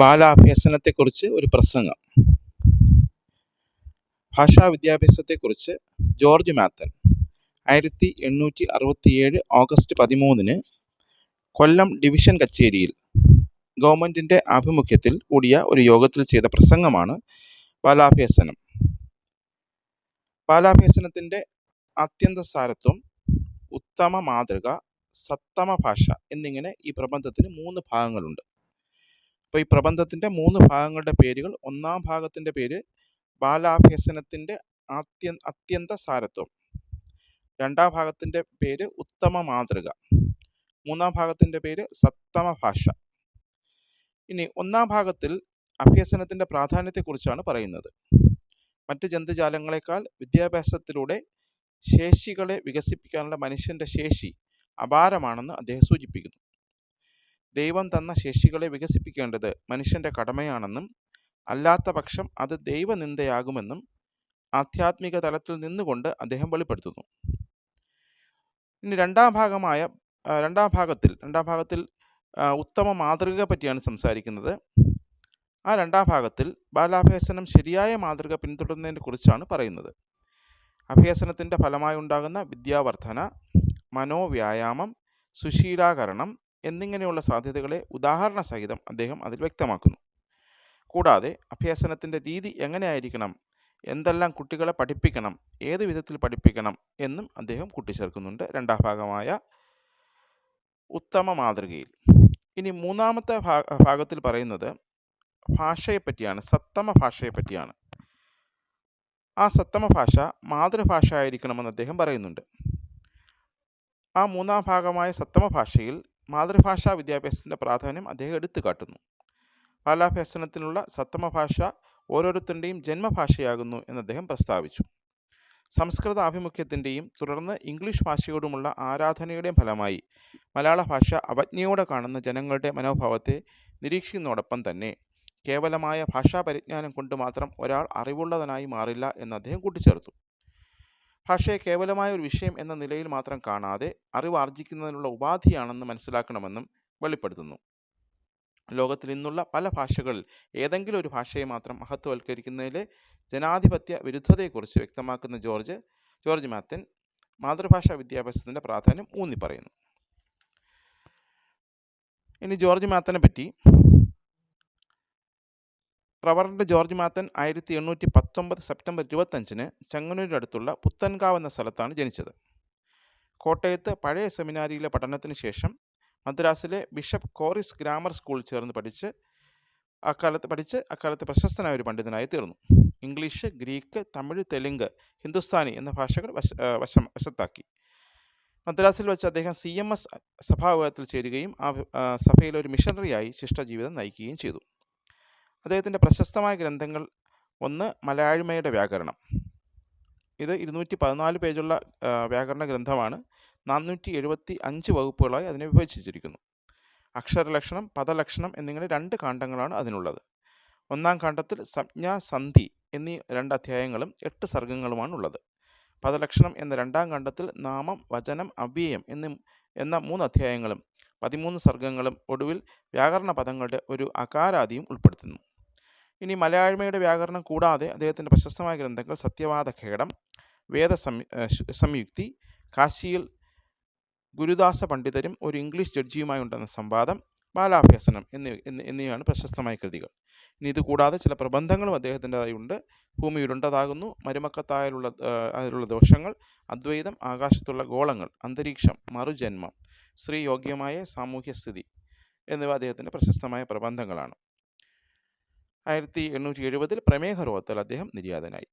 ബാലാഭ്യസനത്തെക്കുറിച്ച് ഒരു പ്രസംഗം. ഭാഷാ വിദ്യാഭ്യാസത്തെക്കുറിച്ച് ജോർജ് മാത്തൻ ആയിരത്തി എണ്ണൂറ്റി അറുപത്തിയേഴ് ഓഗസ്റ്റ് പതിമൂന്നിന് കൊല്ലം ഡിവിഷൻ കച്ചേരിയിൽ ഗവൺമെന്റിന്റെ ആഭിമുഖ്യത്തിൽ കൂടിയ ഒരു യോഗത്തിൽ ചെയ്ത പ്രസംഗമാണ് ബാലാഭ്യസനം. ബാലാഭ്യസനത്തിന്റെ അത്യന്ത സാരത്വം ഉത്തമ മാതൃക സത്തമ ഭാഷ എന്നിങ്ങനെ ഈ പ്രബന്ധത്തിന് മൂന്ന് ഭാഗങ്ങളുണ്ട്. അപ്പോൾ ഈ പ്രബന്ധത്തിന്റെ മൂന്ന് ഭാഗങ്ങളുടെ പേരുകൾ ഒന്നാം ഭാഗത്തിന്റെ പേര് ബാലാഭ്യസനത്തിന്റെ അത്യ അത്യന്ത സാരത്വം. രണ്ടാം ഭാഗത്തിന്റെ പേര് ഉത്തമ മാതൃക. മൂന്നാം ഭാഗത്തിന്റെ പേര് സത്തമ ഭാഷ. ഇനി ഒന്നാം ഭാഗത്തിൽ അഭ്യസനത്തിന്റെ പ്രാധാന്യത്തെക്കുറിച്ചാണ് പറയുന്നത്. മറ്റ് ജന്തുജാലങ്ങളെക്കാൾ വിദ്യാഭ്യാസത്തിലൂടെ ശേഷികളെ വികസിപ്പിക്കാനുള്ള മനുഷ്യന്റെ ശേഷി അപാരമാണെന്ന് അദ്ദേഹം സൂചിപ്പിക്കുന്നു. ദൈവം തന്ന ശേഷികളെ വികസിപ്പിക്കേണ്ടത് മനുഷ്യന്റെ കടമയാണെന്നും അല്ലാത്ത പക്ഷം അത് ദൈവനിന്ദയാകുമെന്നും ആധ്യാത്മിക തലത്തിൽ നിന്നുകൊണ്ട് അദ്ദേഹം വെളിപ്പെടുത്തുന്നു. ഇനി രണ്ടാം ഭാഗമായ രണ്ടാം ഭാഗത്തിൽ രണ്ടാം ഭാഗത്തിൽ ഉത്തമ മാതൃക പറ്റിയാണ് സംസാരിക്കുന്നത്. ആ രണ്ടാം ഭാഗത്തിൽ ബാലാഭ്യസനം ശരിയായ മാതൃക പിന്തുടരുന്നതിനെ കുറിച്ചാണ് പറയുന്നത്. അഭ്യസനത്തിന്റെ ഫലമായി ഉണ്ടാകുന്ന വിദ്യാവർധന മനോവ്യായാമം സുശീലാകരണം എന്നിങ്ങനെയുള്ള സാധ്യതകളെ ഉദാഹരണ സഹിതം അദ്ദേഹം അതിൽ വ്യക്തമാക്കുന്നു. കൂടാതെ അഭ്യസനത്തിന്റെ രീതി എങ്ങനെയായിരിക്കണം? എന്തെല്ലാം കുട്ടികളെ പഠിപ്പിക്കണം? ഏത് വിധത്തിൽ പഠിപ്പിക്കണം? എന്നും അദ്ദേഹം കൂട്ടിച്ചേർക്കുന്നുണ്ട്. രണ്ടാം ഭാഗമായ ഉത്തമ മാതൃകയിൽ. ഇനി മൂന്നാമത്തെ ഭാഗത്തിൽ പറയുന്നത് ഭാഷയെപ്പറ്റിയാണ്. സത്തമ ഭാഷയെപ്പറ്റിയാണ്. ആ സത്തമ ഭാഷ മാതൃഭാഷ ആയിരിക്കണമെന്ന് അദ്ദേഹം പറയുന്നുണ്ട്. ആ മൂന്നാം ഭാഗമായ സത്തമ ഭാഷയിൽ മാതൃഭാഷാ വിദ്യാഭ്യാസത്തിന്റെ പ്രാധാന്യം അദ്ദേഹം എടുത്തു കാട്ടുന്നു ബാലാഭ്യസനത്തിനുള്ള സത്തമ ഭാഷ ഓരോരുത്തരുടെയും ജന്മഭാഷയാകുന്നു എന്ന് അദ്ദേഹം പ്രസ്താവിച്ചു. സംസ്കൃത ആഭിമുഖ്യത്തിന്റെയും തുടർന്ന് ഇംഗ്ലീഷ് ഭാഷയോടുമുള്ള ആരാധനയുടെയും ഫലമായി മലയാള ഭാഷ അവജ്ഞയോടെ കാണുന്ന ജനങ്ങളുടെ മനോഭാവത്തെ നിരീക്ഷിക്കുന്നതോടൊപ്പം തന്നെ കേവലമായ ഭാഷാ പരിജ്ഞാനം കൊണ്ട് മാത്രം ഒരാൾ അറിവുള്ളവനായി മാറില്ല എന്ന് അദ്ദേഹം കൂട്ടിച്ചേർത്തു. ഭാഷയെ കേവലമായ ഒരു വിഷയം എന്ന നിലയിൽ മാത്രം കാണാതെ അറിവ് ആർജിക്കുന്നതിനുള്ള ഉപാധിയാണെന്ന് മനസ്സിലാക്കണമെന്നും വെളിപ്പെടുത്തുന്നു. ലോകത്തിൽ നിന്നുള്ള പല ഭാഷകളിൽ ഏതെങ്കിലും ഒരു ഭാഷയെ മാത്രം മഹത്വവൽക്കരിക്കുന്നതിലെ ജനാധിപത്യ വിരുദ്ധതയെക്കുറിച്ച് വ്യക്തമാക്കുന്ന ജോർജ് ജോർജ് മാത്തൻ മാതൃഭാഷാ വിദ്യാഭ്യാസത്തിന്റെ പ്രാധാന്യം ഊന്നി പറയുന്നു ഇനി ജോർജ് മാത്തനെ പറ്റി റവറൻഡ് ജോർജ് മാത്തൻ ആയിരത്തി എണ്ണൂറ്റി പത്തൊമ്പത് സെപ്റ്റംബർ ഇരുപത്തഞ്ചിന് ചെങ്ങന്നൂരിനടുത്തുള്ള പുത്തൻകാവ് എന്ന സ്ഥലത്താണ് ജനിച്ചത്. കോട്ടയത്ത് പഴയ സെമിനാരിയിലെ പഠനത്തിന് ശേഷം മദ്രാസിലെ ബിഷപ്പ് കോറിസ് ഗ്രാമർ സ്കൂളിൽ ചേർന്ന് പഠിച്ച് അക്കാലത്ത് പഠിച്ച് അക്കാലത്ത് പ്രശസ്തനായ ഒരു പണ്ഡിതനായി തീർന്നു. ഇംഗ്ലീഷ് ഗ്രീക്ക് തമിഴ് തെലുങ്ക് ഹിന്ദുസ്ഥാനി എന്ന ഭാഷകൾ വശ വശം വശത്താക്കി. മദ്രാസിൽ വെച്ച് അദ്ദേഹം സി എം എസ് സഭാവിഭാഗത്തിൽ ചേരുകയും ആ സഭയിലെ ഒരു മിഷണറിയായി ശിഷ്ടജീവിതം നയിക്കുകയും ചെയ്തു. അദ്ദേഹത്തിന്റെ പ്രശസ്തമായ ഗ്രന്ഥങ്ങൾ ഒന്ന് മലയാഴ്മയുടെ വ്യാകരണം. ഇത് ഇരുന്നൂറ്റി പതിനാല് പേജുള്ള വ്യാകരണ ഗ്രന്ഥമാണ്. നാനൂറ്റി എഴുപത്തി അഞ്ച് വകുപ്പുകളായി അതിനെ വിഭജിച്ചിരിക്കുന്നു. അക്ഷരലക്ഷണം പദലക്ഷണം എന്നിങ്ങനെ രണ്ട് കാണ്ഡങ്ങളാണ് അതിനുള്ളത്. ഒന്നാം കാണ്ഡത്തിൽ സംജ്ഞ സന്ധി എന്നീ രണ്ട് അധ്യായങ്ങളും എട്ട് സർഗങ്ങളുമാണ് ഉള്ളത് പദലക്ഷണം എന്ന രണ്ടാം കാണ്ഡത്തിൽ നാമം വചനം അവ്യയം എന്നീ എന്ന മൂന്ന് അധ്യായങ്ങളും പതിമൂന്ന് സർഗങ്ങളും ഒടുവിൽ വ്യാകരണ പദങ്ങളുടെ ഒരു അകാരാദിയും ഉൾപ്പെടുത്തുന്നു. ഇനി മലയാഴ്മയുടെ വ്യാകരണം കൂടാതെ അദ്ദേഹത്തിന്റെ പ്രശസ്തമായ ഗ്രന്ഥങ്ങൾ സത്യവാദ ഖേടം വേദ സംയുക്തി കാശിയിൽ ഗുരുദാസ പണ്ഡിതരും ഒരു ഇംഗ്ലീഷ് ജഡ്ജിയുമായി ഉണ്ടെന്ന സംവാദം ബാലാഭ്യസനം എന്നിവ എന്നിവയാണ് പ്രശസ്തമായ കൃതികൾ. ഇനി ഇത് കൂടാതെ ചില പ്രബന്ധങ്ങളും അദ്ദേഹത്തിന്റെതായി ഉണ്ട്. ഭൂമി ഉരുണ്ടതാകുന്നു മരുമക്കത്തായാലുള്ള അതിലുള്ള ദോഷങ്ങൾ അദ്വൈതം ആകാശത്തുള്ള ഗോളങ്ങൾ അന്തരീക്ഷം മറുജന്മം സ്ത്രീ യോഗ്യമായ സാമൂഹ്യ സ്ഥിതി എന്നിവ അദ്ദേഹത്തിന്റെ പ്രശസ്തമായ പ്രബന്ധങ്ങളാണ്. ആയിരത്തി എണ്ണൂറ്റി എഴുപതിൽ പ്രമേഹ രോഗത്താൽ അദ്ദേഹം നിര്യാതനായി.